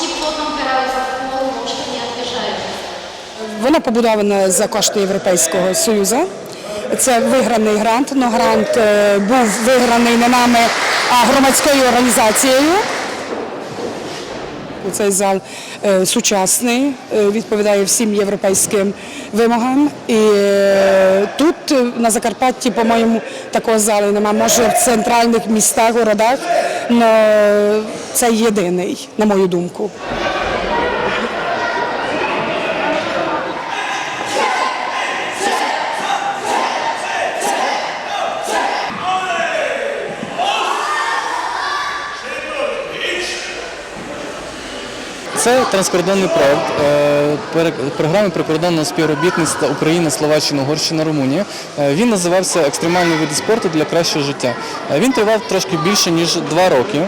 Ножки плотно упираются в пол, ножки не отъезжают. Вона побудована за кошти Європейського Союзу. Це виграний грант, але грант е, був виграний не нами, а громадською організацією. Цей зал е, сучасний, е, відповідає всім європейським вимогам. І на Закарпатті, по-моєму, такого залу немає. Може в центральних містах, городах, але це єдиний, на мою думку. Це транскордонний проект е, програми прикордонного співробітництва Україна, Словаччина, Угорщина, Румунія. Е, Він називався Екстремальні види спорту для кращого життя. Е, Він тривав трошки більше ніж два роки.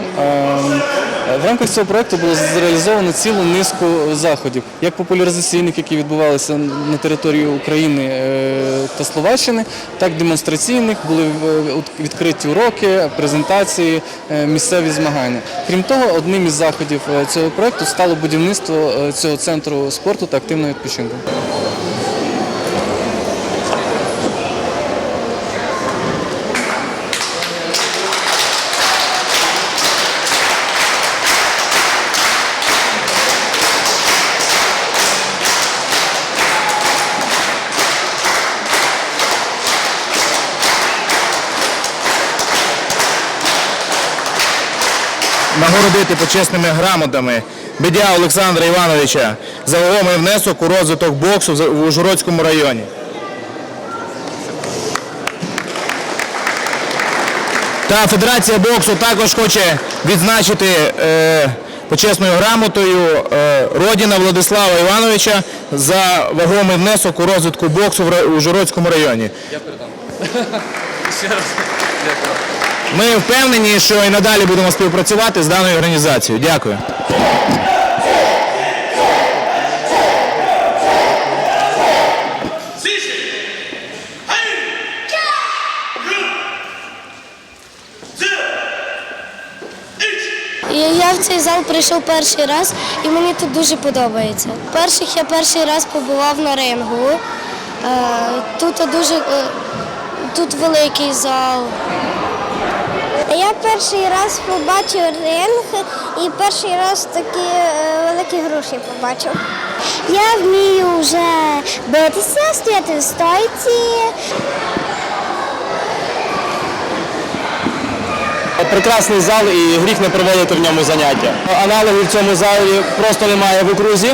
В рамках цього проекту було зреалізовано цілу низку заходів, як популяризаційних, які відбувалися на території України е, та Словаччини, так і демонстраційних. Були е, відкриті уроки, презентації, е, місцеві змагання. Крім того, одним із заходів цього проекту стало будівництво цього центру спорту та активного відпочинку. Нагородити почесними грамотами Бедя Олександра Івановича за вагомий внесок у розвиток боксу в Ужгородському районі. Та Федерація боксу також хоче відзначити е, почесною грамотою е, Родіна Владислава Івановича за вагомий внесок у розвитку боксу в Ужгородському районі. Ми впевнені, що і надалі будемо співпрацювати з даною організацією. Дякую. Я в цей зал прийшов перший раз і мені тут дуже подобається. Перших я перший раз побував на рингу. Е, Тут дуже е, тут великий зал. Я перший раз побачив ринг і перший раз такі е, великі гроші побачив. Я вмію вже битися, стояти в стойці. Прекрасний зал і гріх не проводити в ньому заняття. Аналогів в цьому залі просто немає в окрузі.